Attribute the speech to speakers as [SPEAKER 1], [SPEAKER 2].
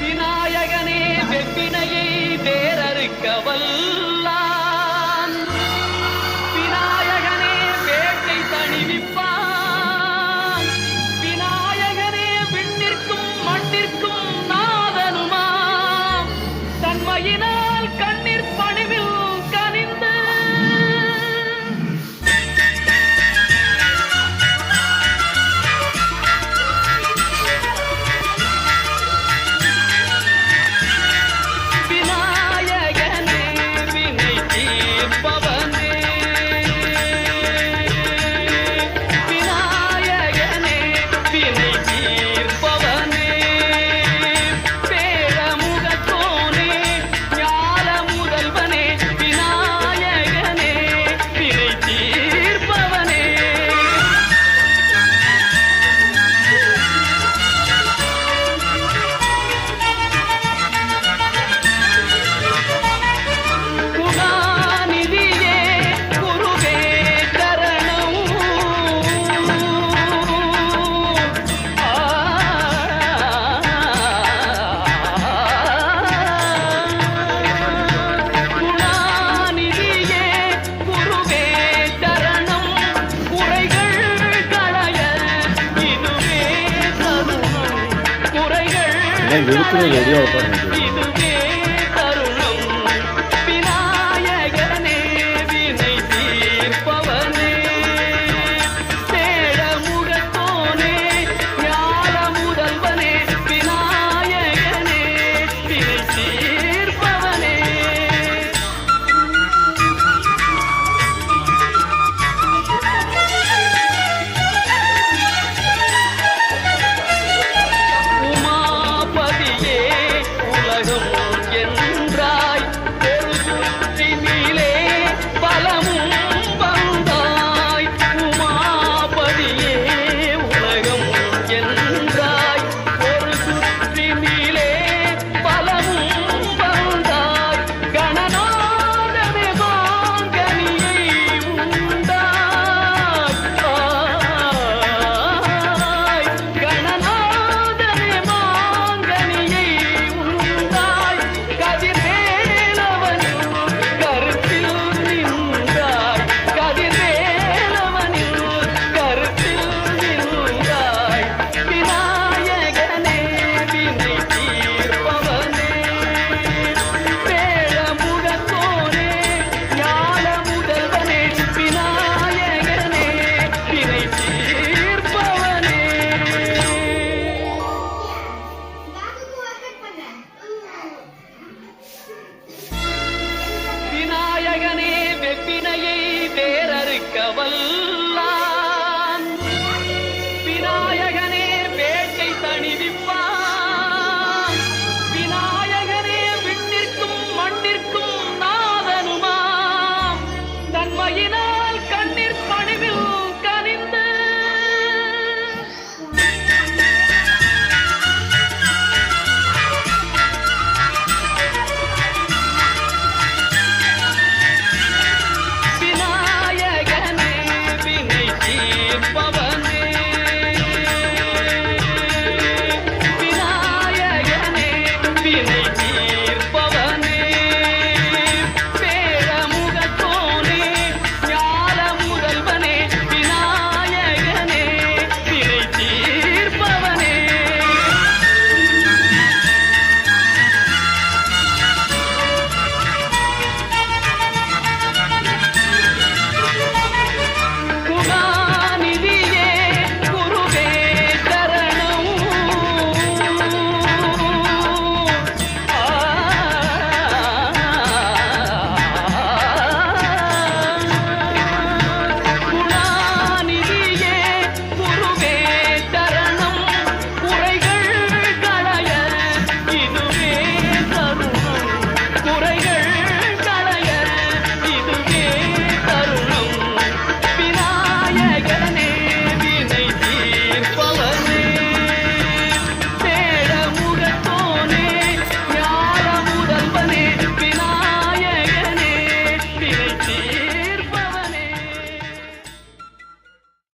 [SPEAKER 1] விநாயகனே வெப்பினையை வேறறுக்க வல்லான் விநாயகனே வேட்டை தணிவிப்பான். விநாயகனே விண்ணிற்கும் மண்ணிற்கும் நாதனுமாம். தன்மையினால் 내가 외국 분을 얘기할
[SPEAKER 2] 거야.
[SPEAKER 1] பிணையை வேறறுக்கவல்